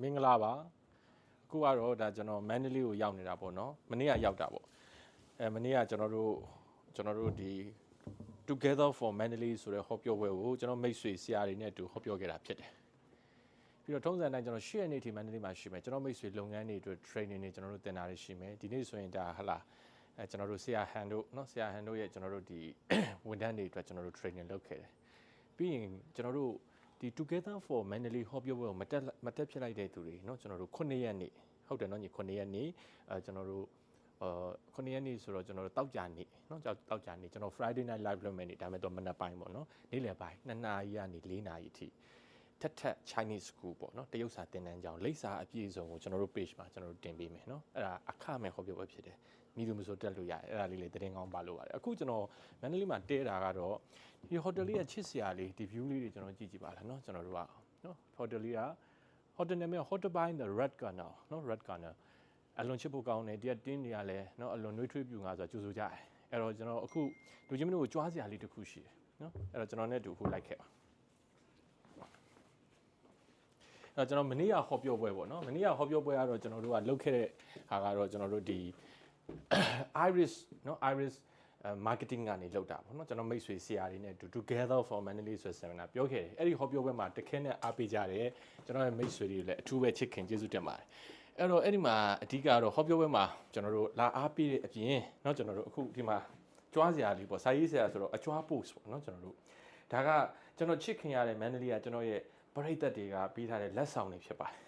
မင်္ဂလာပါအခုကတော့ဒါကျွန်တော်မန္တလေးကိုရောက်နေတာပေါ့နော်မနေ့ကရောက်တာပေါ့အဲမနေ့ကကျွန်တော်တို့ကျွန်တော်တို့ဒီ Together for Mandalay ဆိုတဲ့ဟောပြောပွဲကိုကျွန်တော်မိတ်ဆွေဆရာတွေနဲ့အတူဟောပြောခဲ့တာဖြစ်တယ်ပြီးတော့ထုံးစံတိုင်းကျွန်တော်ရှေ့ရက်နေ့ထိမန္တလေးမှာရှိမယ်ကျွန်တော်မိတ်ဆွေလုပ်ငန်းတွေအတွက် training တွေကျွန်တော်တို့သင်တာတွေရှိမယ်ဒီနေ့ဆိုရင်ဒါဟလာအဲကျွန်တော်တို့ဆရာဟန်တို့เนาะဆရာဟန်တို့ရဲ့ကျွန်တော်တို့ဒီဝန်ထမ်းတွေအတွက်ကျွန်တော်တို့ training လုပ်ခဲ့တယ်ပြီးရင်ကျွန်တော်တို့ ဒီ Together for Mandalay ဟောပြောပွဲကိုမတက်မတက်ဖြစ်လိုက်တဲ့သူတွေเนาะကျွန်တော်တို့9ရက်နေ့ဟုတ်တယ်เนาะညီ9ရက်နေ့အဲကျွန်တော်တို့အာ9ရက်နေ့ဆိုတော့ကျွန်တော်တို့တောက်ကြနေ့เนาะတောက်ကြနေ့ကျွန်တော် Friday night live လုပ်မယ်နေ့ဒါမဲ့တော့မနက်ပိုင်းပေါ့เนาะနေ့လယ်ပိုင်း2နာရီကနေ4နာရီအထိ ထက်ထက် Chinese school ပေါ့နော်တရုတ်စာသင်တန်းကျောင်းလိပ်စာအပြည့်အစုံကိုကျွန်တော်တို့ page မှာကျွန်တော်တို့တင်ပေးမယ်နော်အဲ့ဒါအခမဲ့ဟောပြောပွဲဖြစ်တယ်မိသူမဆိုတက်လို့ရတယ်အဲ့ဒါလေးလေးတင်ကောင်းပါလို့ပါတယ်အခုကျွန်တော်မန္တလေးမှာတဲတာကတော့ဒီ hotel လေးရဲ့ချစ်စရာလေးဒီ view လေးတွေကျွန်တော်ကြည့်ကြည့်ပါလားနော်ကျွန်တော်တို့ကနော် hotel လေးက hotel နာမည် hotel by the red corner နော် red corner အလွန်ချစ်ဖို့ကောင်းတယ်တရက်တင်းတွေကလည်းနော်အလွန်နှွေးထွေးပြူငါဆိုကြိုးဆိုကြတယ်အဲ့တော့ကျွန်တော်အခုလူချင်းမတို့ကိုကြွားစရာလေးတစ်ခုရှိတယ်နော်အဲ့တော့ကျွန်တော်နဲ့တူဟိုလိုက်ခဲ့ပါ တော့ကျွန်တော်မနေ့ကဟောပြောပွဲပေါ့နော်မနေ့ကဟောပြောပွဲကတော့ကျွန်တော်တို့ကလုပ်ခဲ့တဲ့ဟာကတော့ကျွန်တော်တို့ဒီ Iris နော် Iris marketing ကနေလောက်တာပေါ့နော်ကျွန်တော်မိတ်ဆွေဆရာတွေနဲ့ together for Mandalay ဆိုတဲ့ seminar ပြောခဲ့တယ်အဲ့ဒီဟောပြောပွဲမှာတခဲနဲ့အားပေးကြတယ်ကျွန်တော်ရဲ့မိတ်ဆွေတွေလည်းအထူးပဲချစ်ခင်ကျေးဇူးတင်ပါတယ်အဲ့တော့အဲ့ဒီမှာအဓိကတော့ဟောပြောပွဲမှာကျွန်တော်တို့လာအားပေးတဲ့အပြင်เนาะကျွန်တော်တို့အခုဒီမှာကြွားစရာလေးပေါ့စာရေးဆရာဆိုတော့အကြွား post ပေါ့เนาะကျွန်တော်တို့ဒါကကျွန်တော်ချစ်ခင်ရတဲ့ Mandalay ကကျွန်တော်ရဲ့ ပရိသတ်တွေကပြီးထားတဲ့လက်ဆောင်တွေဖြစ်ပါတယ်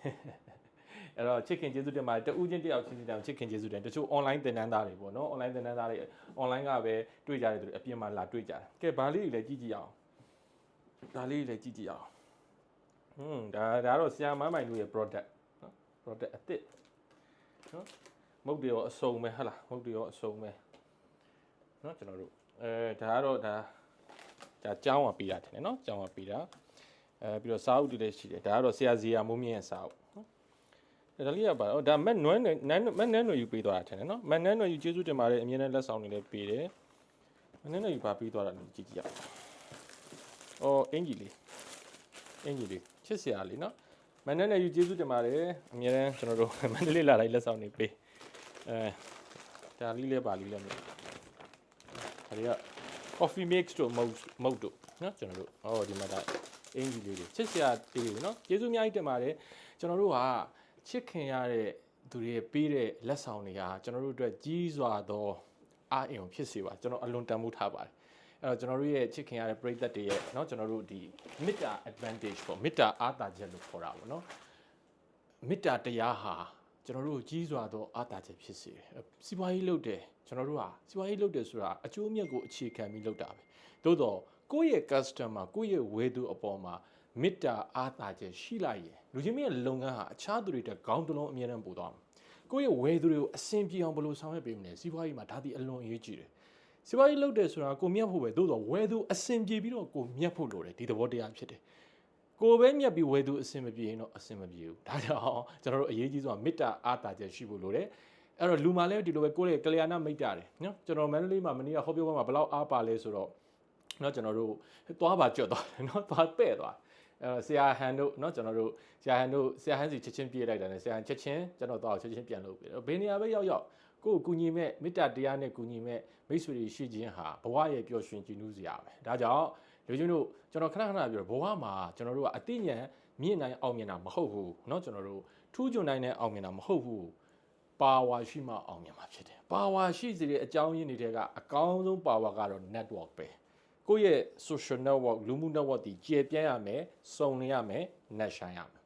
အဲ့တော့ချစ်ခင်ကျေးဇူးတင်ပါတယ်တဦးချင်းတယောက်ချင်းချင်းတောင်ချစ်ခင်ကျေးဇူးတင်တချို့ online သင်တန်းသားတွေပေါ့နော် online သင်တန်းသားတွေ online ကပဲတွေ့ကြတဲ့သူတွေအပြင်မှာလာတွေ့ကြတယ်ကဲဘာလေးတွေလည်းကြည့်ကြည့်အောင်ဒါလေးတွေလည်းကြည့်ကြည့်အောင်ဟွန်းဒါဒါတော့ဆရာမမိုင်တို့ရဲ့ product နော် product အစ်စ်နော်မုတ်တွေရောအစုံပဲဟုတ်လားမုတ်တွေရောအစုံပဲနော်ကျွန်တော်တို့အဲဒါကတော့ဒါဒါကြောင်းကပြီးတာထင်တယ်နော်ကြောင်းကပြီးတာ အဲပြီးတော့စာအုပ်တွေလည်းရှိတယ်ဒါကတော့ဆရာဇီယာမိုးမြင့်ရဲ့စာအုပ်နော်ဒါလေးကပါတော့ဒါမက်နွမ်းနန်းမက်နန်းနွယ်ယူပေးသွားတာထင်တယ်နော်မက်နန်းနွယ်ယူကျေးဇူးတင်ပါတယ်အမြဲတမ်းလက်ဆောင်တွေလည်းပေးတယ်မက်နန်းနွယ်ယူပါပေးသွားတာလည်းကြည့်ကြည့်ရအောင်အော်အင်ကြီးလေးအင်ကြီးလေးချစ်စရာလေးနော်မက်နန်းနွယ်ယူကျေးဇူးတင်ပါတယ်အမြဲတမ်းကျွန်တော်တို့မန္တလေးလာတိုင်းလက်ဆောင်တွေပေးအဲဒါလေးလည်းပါလေးလည်းမဟုတ်ဒါတွေက coffee mix တို့မုတ်မုတ်တို့နော်ကျွန်တော်တို့ဟောဒီမှာဒါ အင်ဂျီလေးတွေချစ်စရာတေးတွေနော်ကျေးဇူးအများကြီးတင်ပါတယ်ကျွန်တော်တို့ကချစ်ခင်ရတဲ့သူတွေပေးတဲ့လက်ဆောင်တွေကကျွန်တော်တို့အတွက်ကြီးစွာသောအားအင်ကိုဖြစ်စေပါကျွန်တော်အလွန်တန်ဖိုးထားပါတယ်အဲ့တော့ကျွန်တော်တို့ရဲ့ချစ်ခင်ရတဲ့ပရိသတ်တွေရဲ့เนาะကျွန်တော်တို့ဒီမေတ္တာ advantage ပေါ့မေတ္တာအားသာချက်လို့ခေါ်တာပေါ့เนาะမေတ္တာတရားဟာကျွန်တော်တို့ကြီးစွာသောအားသာချက်ဖြစ်စေတယ်စီးပွားရေးလုပ်တယ်ကျွန်တော်တို့ဟာစီးပွားရေးလုပ်တယ်ဆိုတာအကျိုးအမြတ်ကိုအခြေခံပြီးလုပ်တာပဲသို့တော့ ကိုယ့်ရဲ့ customer ကိုယ့်ရဲ့ဝယ်သူအပေါ်မှာမေတ္တာအားသာချက်ရှိလိုက်ရင်လူချင်းမရဲ့လုပ်ငန်းဟာအခြားသူတွေတက်ခေါင်းတစ်လုံးအမြဲတမ်းပို့သွားမှာကိုယ့်ရဲ့ဝယ်သူတွေကိုအဆင်ပြေအောင်ဘယ်လိုဆောင်ရွက်ပေးမလဲစီးပွားရေးမှာဒါဒီအလွန်အရေးကြီးတယ်စီးပွားရေးလုပ်တယ်ဆိုတာကိုမြတ်ဖို့ပဲသို့တော့ဝယ်သူအဆင်ပြေပြီးတော့ကိုမြတ်ဖို့လိုတယ်ဒီသဘောတရားဖြစ်တယ်ကိုပဲမြတ်ပြီးဝယ်သူအဆင်မပြေရင်တော့အဆင်မပြေဘူးဒါကြောင့်ကျွန်တော်တို့အရေးကြီးဆုံးကမေတ္တာအားသာချက်ရှိဖို့လိုတယ်အဲ့တော့လူမာလည်းဒီလိုပဲကိုယ့်ရဲ့ကလျာဏမိတ်တာတယ်နော်ကျွန်တော်မန္တလေးမှာမနေ့ကဟောပြောပွဲမှာဘယ်လောက်အားပါလဲဆိုတော့ နော်ကျွန်တော်တို့သွားပါကြွတ်သွားတယ်နော်သွားပဲ့သွားအဲဆရာဟန်တို့เนาะကျွန်တော်တို့ဆရာဟန်တို့ဆရာဟန်စီချက်ချင်းပြေးလိုက်တယ်ဆရာဟန်ချက်ချင်းကျွန်တော်တော့ချက်ချင်းပြန်လုပ်ပြီဘယ်နေရာပဲရောက်ရောက်ကိုယ်ကူညီမဲ့မေတ္တာတရားနဲ့ကူညီမဲ့မိတ်ဆွေတွေရှိခြင်းဟာဘဝရဲ့ပျော်ရွှင်ကြည်နူးစရာပဲဒါကြောင့်လူချင်းတို့ကျွန်တော်ခဏခဏပြောဘဝမှာကျွန်တော်တို့ကအသိဉာဏ်မြင့်နိုင်အောင်မြင်တာမဟုတ်ဘူးเนาะကျွန်တော်တို့ထူးချွန်နိုင်တဲ့အောင်မြင်တာမဟုတ်ဘူးပါဝါရှိမှအောင်မြင်မှာဖြစ်တယ်ပါဝါရှိစေတဲ့အကြောင်းရင်းတွေကအကောင်းဆုံးပါဝါကတော့ network ပဲ ကိုယ့်ရဲ့ social network လူမှု network တွေကျေပြန့်ရမယ်စုံလင်ရမယ်နှက်ဆိုင်ရမယ်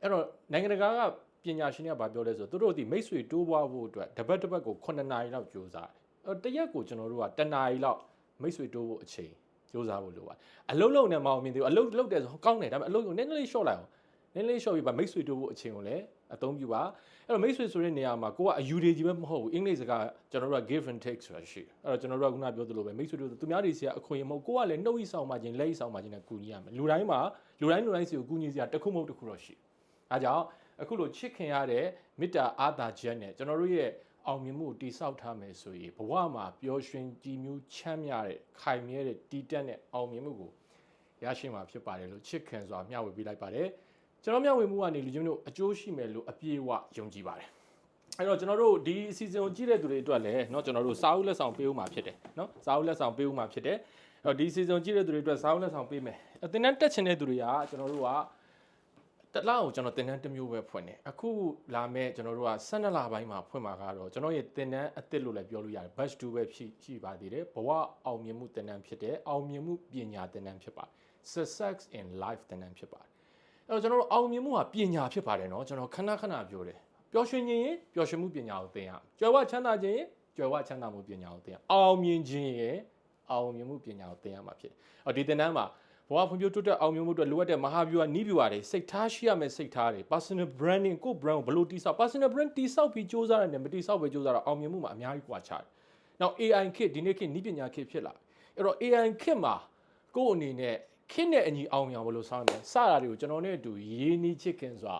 အဲ့တော့နိုင်ငံတကာကပညာရှင်တွေကပြောလဲဆိုသူတို့ဒီမိတ်ဆွေတိုးပွားဖို့အတွက်တပတ်တပတ်ကို9နာရီလောက်ကြိုးစားတယ်အဲ့တရက်ကိုကျွန်တော်တို့က10နာရီလောက်မိတ်ဆွေတိုးဖို့အချိန်ကြိုးစားဖို့လိုပါတယ်အလုံးလုံးနဲ့မအောင်မြင်သေးဘူးအလုံးလုံးတယ်ဆိုကောင်းတယ်ဒါပေမဲ့အလုံးကိုနည်းနည်းလေး short လိုက်အောင် နည်းနည်းလေး short ပြီးပါမိတ်ဆွေတိုးဖို့အချိန်ကိုလည်းအသုံးပြုပါအဲ့တော့မိတ်ဆွေဆိုတဲ့နေရာမှာကိုကအယူတွေကြီးပဲမဟုတ်ဘူးအင်္ဂလိပ်စကားကျွန်တော်တို့က give and take ဆိုတာရှိတယ်အဲ့တော့ကျွန်တော်တို့ကခုနပြောသလိုပဲမိတ်ဆွေတို့သူများတွေစီကအခွင့်အရေးမဟုတ်ကိုကလည်းနှုတ်ဤဆောင်မှခြင်းလက်ဤဆောင်မှခြင်းနဲ့ကူညီရမယ်လူတိုင်းမှာလူတိုင်းလူတိုင်းစီကိုကူညီစရာတစ်ခုမဟုတ်တစ်ခုတော့ရှိအဲကြောင့်အခုလိုချစ်ခင်ရတဲ့မေတ္တာအာသာချက်နဲ့ကျွန်တော်တို့ရဲ့အောင်မြင်မှုတိဆောက်ထားမယ်ဆိုရင်ဘဝမှာပျော်ရွှင်ကြည်မြူးချမ်းမြေ့တဲ့ခိုင်မြဲတဲ့တည်တက်တဲ့အောင်မြင်မှုကိုရရှိမှာဖြစ်ပါတယ်လို့ချစ်ခင်စွာမျှဝေပေးလိုက်ပါတယ် ကျွန်တော်မျှဝေမှုကနေလူချင်းတို့အကျိုးရှိမယ်လို့အပြည့်အဝယုံကြည်ပါတယ်အဲ့တော့ကျွန်တော်တို့ဒီ season ကိုကြည့်တဲ့သူတွေအတွက်လည်းเนาะကျွန်တော်တို့စာအုပ်လက်ဆောင်ပေးဦးမှာဖြစ်တယ်เนาะစာအုပ်လက်ဆောင်ပေးဦးမှာဖြစ်တယ်အဲ့တော့ဒီ season ကြည့်တဲ့သူတွေအတွက်စာအုပ်လက်ဆောင်ပေးမယ်အတင်းတန်းတက်ချင်တဲ့သူတွေကကျွန်တော်တို့ကတစ်လကိုကျွန်တော်တင်တန်းတစ်မျိုးပဲဖွင့်တယ်အခုလာမဲ့ကျွန်တော်တို့က12လပိုင်းမှာဖွင့်မှာကတော့ကျွန်တော်ရဲ့တင်တန်းအစ်စ်လို့လည်းပြောလို့ရတယ် batch 2ပဲဖြစ်ရှိပါသေးတယ်ဘဝအောင်မြင်မှုတင်တန်းဖြစ်တယ်အောင်မြင်မှုပညာတင်တန်းဖြစ်ပါတယ် success in life တင်တန်းဖြစ်ပါတယ် အဲ့တော့ကျွန်တော်တို့အောင်မြင်မှုဟာပညာဖြစ်ပါတယ်နော်ကျွန်တော်ခဏခဏပြောတယ်ပျော်ရွှင်ခြင်းရင်ပျော်ရွှင်မှုပညာကိုသင်ရကြွယ်ဝချမ်းသာခြင်းရင်ကြွယ်ဝချမ်းသာမှုပညာကိုသင်ရအောင်မြင်ခြင်းရင်အောင်မြင်မှုပညာကိုသင်ရမှာဖြစ်တယ်အော်ဒီသင်တန်းမှာဘဝဖွံ့ဖြိုးတိုးတက်အောင်မြင်မှုအတွက်လိုအပ်တဲ့မဟာဗျူဟာနီးဗျူဟာတွေစိတ်ထားရှိရမယ်စိတ်ထားတွေ personal branding ကို brand ကိုဘယ်လိုတိဆောက် personal brand တိဆောက်ပြီးစူးစမ်းရတယ်မတိဆောက်ပဲစူးစမ်းတော့အောင်မြင်မှုမှာအများကြီးကွာခြားတယ်။နောက် AI ခေတ်ဒီနေ့ခေတ်နီးပညာခေတ်ဖြစ်လာ။အဲ့တော့ AI ခေတ်မှာကိုယ့်အနေနဲ့ ခေတ်နဲ့အညီအောင်မြင်အောင်ဘယ်လိုဆောင်ရမလဲစတာတွေကိုကျွန်တော်နဲ့အတူရေးနီးချစ်ခင်စွာ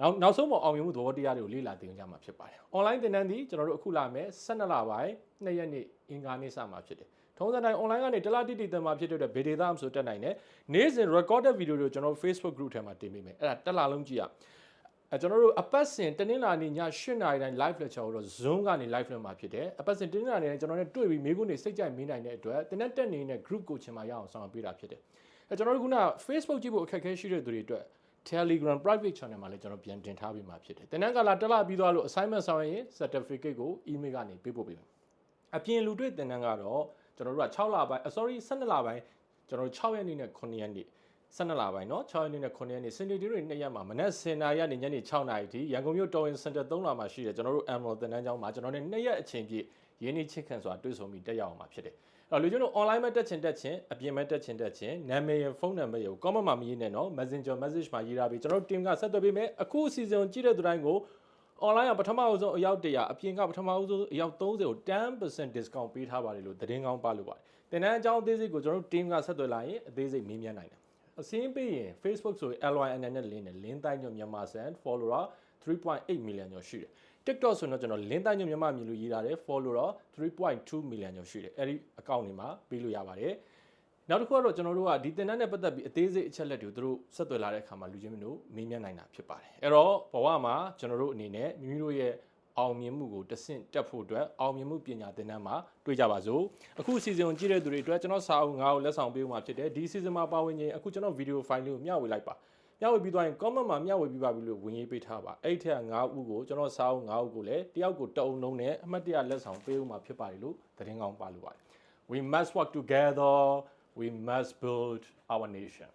နောက်နောက်ဆုံးပေါ်အောင်မြင်မှုသဘောတရားတွေကိုလေ့လာသင်ကြမှာဖြစ်ပါတယ်။ online သင်တန်းသည်ကျွန်တော်တို့အခုလာမယ်12လပိုင်း2ရက်နေ့အင်္ဂါနေ့စမှာဖြစ်တယ်။ထုံးစံတိုင်း online ကနေတလားတိတိသင်မှာဖြစ်တဲ့အတွက်ဗီဒီယိုသားမှဆိုတက်နိုင်တယ်။နေ့စဉ် recorded video တွေကိုကျွန်တော်တို့ Facebook group ထဲမှာတင်ပေးမယ်။အဲ့ဒါတက်လာလုံးကြည့်ရ။ အဲကျွန်တော်တို့အပတ်စဉ်တနင်္လာနေ့ည8:00နာရီတိုင်း live lecture ကိုတော့ Zoom ကနေ live လုပ်မှာဖြစ်တယ်။အပတ်စဉ်တနင်္လာနေ့တိုင်းကျွန်တော်နဲ့တွေ့ပြီးမိကုန်းတွေစိတ်ကြိုက်မင်းနိုင်တဲ့အတွက်တင်တဲ့တက်နေတဲ့ group coaching မှာရအောင်ဆောင်ပေးတာဖြစ်တယ်။အဲကျွန်တော်တို့က Facebook ကြည့်ဖို့အခက်အခဲရှိတဲ့သူတွေအတွက် Telegram private channel မှာလည်းကျွန်တော်ပြန်တင်ထားပြီးမှဖြစ်တယ်။တင်တဲ့ကလာတက်လာပြီးသွားလို့ assignment ဆောင်ရင် certificate ကို email ကနေပေးပို့ပေးမယ်။အပြင်လူတွေ့တင်တဲ့ကတော့ကျွန်တော်တို့က6လပိုင်း sorry 12လပိုင်းကျွန်တော်တို့6ရက်နေ့နဲ့9ရက်နေ့ 12လပိုင်းเนาะ6ရက်နေ့နဲ့9ရက်နေ့စနေတွေနေ့ရက်မှာမနက်10:00နာရီကနေညနေ6:00နာရီထိရန်ကုန်မြို့တော်ဝင်စင်တာ3လမှာရှိတယ်ကျွန်တော်တို့ Emerald တင်တန်းကျောင်းမှာကျွန်တော်တို့နေ့ရက်အချိန်ပြည့်ရင်းနှီးချစ်ခံစွာတွေ့ဆုံပြီးတက်ရောက်အောင်မှာဖြစ်တယ်။အဲ့တော့လူကျွန်တော် online မှာတက်ချင်တက်ချင်အပြင်မှာတက်ချင်တက်ချင်နာမည်ရဖုန်းနံပါတ်ရကို comment မှာမရေးနဲ့เนาะ Messenger message မှာရေးထားပြီးကျွန်တော်တို့ team ကဆက်သွယ်ပေးမယ်အခု season ကြည့်တဲ့သူတိုင်းကို online ကပထမအဆုံးအယောက်100အပြင်ကပထမအဆုံးအယောက်30ကို10% discount ပေးထားပါတယ်လို့သတင်းကောင်းပါလို့ပါတယ်။တင်တန်းအကြောင်းအသေးစိတ်ကိုကျွန်တော်တို့ team ကဆက်သွယ်လာရင်အသေးစိတ်မေးမြန်းနိုင်တယ်။ အစင်းပေးရင် Facebook ဆိုရင် LYN နဲ့ link နဲ့ link တိုင်းညမြန်မာစံ follower 3.8 million ကျော်ရှိတယ်။ TikTok ဆိုတော့ကျွန်တော် link တိုင်းညမြန်မာမြင်လို့ရေးထားတယ် follower 3.2 million ကျော်ရှိတယ်။အဲဒီ account တွေမှာပေးလို့ရပါတယ်။နောက်တစ်ခုကတော့ကျွန်တော်တို့ကဒီတင်တန်းနဲ့ပတ်သက်ပြီးအသေးစိတ်အချက်လက်တွေကိုသူတို့ဆက်သွယ်လာတဲ့အခါမှာလူချင်းမျိုးမေးမြန်းနိုင်တာဖြစ်ပါတယ်။အဲ့တော့ဘဝမှာကျွန်တော်တို့အနေနဲ့မိမိတို့ရဲ့ အောင်မြင်မှုကိုတဆင့်တက်ဖို့အတွက်အောင်မြင်မှုပညာသင်တန်းမှာတွေ့ကြပါစို့အခု season ကိုကြည့်တဲ့သူတွေအတွက်ကျွန်တော်စာအုပ်ငါးကိုလက်ဆောင်ပေးဦးမှာဖြစ်တယ်ဒီ season မှာပါဝင်ရင်အခုကျွန်တော် video file လေးကိုမျှဝေလိုက်ပါမျှဝေပြီးသွားရင် comment မှာမျှဝေပြီးပါပြီလို့ဝင်ရေးပေးထားပါအဲ့ထက်က9ဦးကိုကျွန်တော်စာအုပ်9ဦးကိုလည်းတယောက်ကိုတအုံလုံးနဲ့အမှတ်တရလက်ဆောင်ပေးဦးမှာဖြစ်ပါတယ်လို့သတင်းကောင်းပါလို့ပါတယ် we must work together we must build our nation